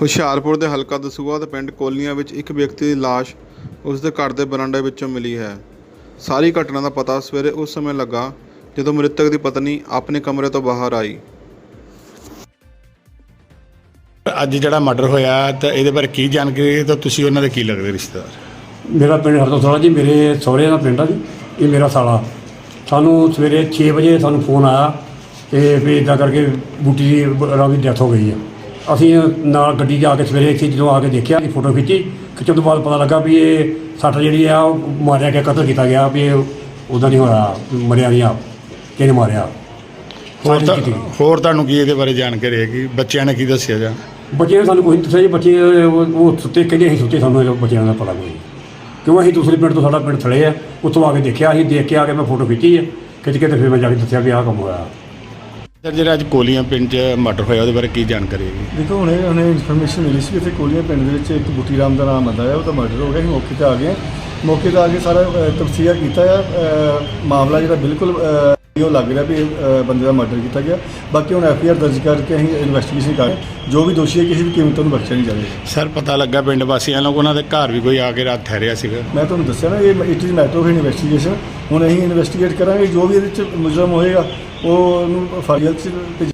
ਹੁਸ਼ਿਆਰਪੁਰ ਦੇ ਹਲਕਾ ਦਸੂਹਾ ਦੇ ਪਿੰਡ ਕੋਲੀਆਂ ਵਿੱਚ ਇੱਕ ਵਿਅਕਤੀ ਦੀ ਲਾਸ਼ ਉਸ ਦੇ ਘਰ ਦੇ ਬਰਾਂਡੇ ਵਿੱਚੋਂ ਮਿਲੀ ਹੈ। ਸਾਰੀ ਘਟਨਾ ਦਾ ਪਤਾ ਸਵੇਰੇ ਉਸ ਸਮੇਂ ਲੱਗਾ ਜਦੋਂ ਮ੍ਰਿਤਕ ਦੀ ਪਤਨੀ ਆਪਣੇ ਕਮਰੇ ਤੋਂ ਬਾਹਰ ਆਈ। ਅੱਜ ਜਿਹੜਾ ਮਰਡਰ ਹੋਇਆ ਤਾਂ ਇਹਦੇ ਬਾਰੇ ਕੀ ਜਾਣਕਾਰੀ ਹੈ ਤਾਂ ਤੁਸੀਂ ਉਹਨਾਂ ਦੇ ਕੀ ਲੱਗਦੇ ਰਿਸ਼ਤੇਦਾਰ? ਮੇਰਾ ਪਿੰਡ ਹਰਦੋਸਲਾ ਜੀ ਮੇਰੇ ਸਹੁਰੇ ਦਾ ਪਿੰਡ ਆ ਜੀ ਇਹ ਮੇਰਾ ਸਾਲਾ। ਸਾਨੂੰ ਸਵੇਰੇ 6 ਵਜੇ ਸਾਨੂੰ ਫੋਨ ਆਇਆ ਤੇ ਵੀ ਇਦਾਂ ਕਰਕੇ ਬੂਟੀ ਦੀ ਦੀ ਡੈਥ ਹੋ ਗਈ ਆ। ਅਸੀਂ ਨਾਲ ਗੱਡੀ ਆ ਕੇ ਸਵੇਰੇ ਇੱਥੇ ਜਦੋਂ ਆ ਕੇ ਦੇਖਿਆ ਇਹ ਫੋਟੋ ਖਿੱਚੀ ਖਿੱਚਣ ਤੋਂ ਬਾਅਦ ਪਤਾ ਲੱਗਾ ਵੀ ਇਹ ਸੱਟ ਜਿਹੜੀ ਆ ਉਹ ਮਾਰਿਆ ਗਿਆ ਕਤਲ ਕੀਤਾ ਗਿਆ ਵੀ ਇਹ ਉਹਦਾ ਨਹੀਂ ਹੋਇਆ ਮਰਿਆ ਨਹੀਂ ਆ ਕਿਹਨੇ ਮਾਰਿਆ ਹੋਰ ਤਾਂ। ਹੋਰ ਤੁਹਾਨੂੰ ਕੀ ਇਹਦੇ ਬਾਰੇ ਜਾਣਕਾਰੀ ਹੈ ਕਿ ਬੱਚਿਆਂ ਨੇ ਕੀ ਦੱਸਿਆ ਜਾਂ ਬੱਚੇ ਨੇ ਸਾਨੂੰ ਕੋਈ ਦੱਸਿਆ ਜੀ ਬੱਚੇ ਉਹ ਉਹ ਸੁੱਤੇ ਕਹਿੰਦੇ ਅਸੀਂ ਸੁੱਤੇ ਸਾਨੂੰ ਇਹ ਬੱਚਿਆਂ ਦਾ ਪਤਾ ਕੋਈ ਨਹੀਂ। ਕਿਉਂ ਅਸੀਂ ਦੂਸਰੇ ਪਿੰਡ ਤੋਂ ਸਾਡਾ ਪਿੰਡ ਥਲੇ ਆ ਉੱਥੋਂ ਆ ਕੇ ਦੇਖਿਆ ਅਸੀਂ ਦੇਖ ਕੇ ਆ ਕੇ ਮੈਂ ਫੋਟੋ ਖਿੱਚੀ ਹੈ ਖਿੱਚ ਕੇ ਤੇ ਫਿਰ ਮੈਂ ਜਾ ਕੇ ਦੱਸਿਆ ਵੀ ਆਹ ਕੰਮ ਹੋਇਆ ਸਰ ਜਿਹੜਾ ਅੱਜ ਕੋਲੀਆਂ ਪਿੰਡ 'ਚ ਮਰਡਰ ਹੋਇਆ ਉਹਦੇ ਬਾਰੇ ਕੀ ਜਾਣਕਾਰੀ ਹੈਗੀ ਦੇਖੋ ਹੁਣੇ ਹੁਣੇ ਇਨਫੋਰਮੇਸ਼ਨ ਮਿਲੀ ਸੀ ਕਿ ਇੱਥੇ ਕੋਲੀਆਂ ਪਿੰਡ ਦੇ ਵਿੱਚ ਇੱਕ ਬੁੱਟੀ ਰਾਮ ਦਾ ਨਾਮ ਆਉਂਦਾ ਹੈ ਉਹਦਾ ਮਰਡਰ ਹੋ ਗਿਆ ਅਸੀਂ ਮੌਕੇ ਤੇ ਆ ਗਏ ਹਾਂ। ਮੌਕੇ ਤੇ ਆ ਕੇ ਸਾਰਾ ਤਫਸੀਆ ਕੀਤਾ ਆ ਮਾਮਲਾ ਜਿਹੜਾ ਬਿਲਕੁਲ ਅ, ਉਹ ਲੱਗ ਰਿਹਾ ਵੀ ਬੰਦੇ ਦਾ ਮਰਡਰ ਕੀਤਾ ਗਿਆ। ਬਾਕੀ ਹੁਣ ਐਫ ਆਈ ਆਰ ਦਰਜ ਕਰਕੇ ਅਸੀਂ ਇਨਵੈਸਟੀਗੇਸ਼ਨ ਕਰ। ਜੋ ਵੀ ਦੋਸ਼ੀ ਹੈ ਕਿਸੇ ਵੀ ਕੀਮਤ ਨੂੰ ਬਖਸ਼ਿਆ ਨਹੀਂ ਜਾਵੇਗਾ ਸਰ ਪਤਾ ਲੱਗਾ ਪਿੰਡ ਵਾਸੀਆਂ ਨੂੰ ਉਹਨਾਂ ਦੇ ਘਰ ਵੀ ਕੋਈ ਆ ਕੇ ਰਾਤ ਠਹਿਰਿਆ ਸੀਗਾ। ਮੈਂ ਤੁਹਾਨੂੰ ਦੱਸਿਆ ਨਾ ਇਹ it is matter of investigation ਹੁਣ ਅਸੀਂ ਇਨਵੈਸਟੀਗੇਟ ਕਰਾਂਗੇ ਜੋ ਵੀ ਇਹਦੇ ਵਿੱਚ ਮੁਜਰਮ ਹੋਏਗਾ ਉਹ ਉਹਨੂੰ ਫਾਈਲ 'ਚ ਭੇਜ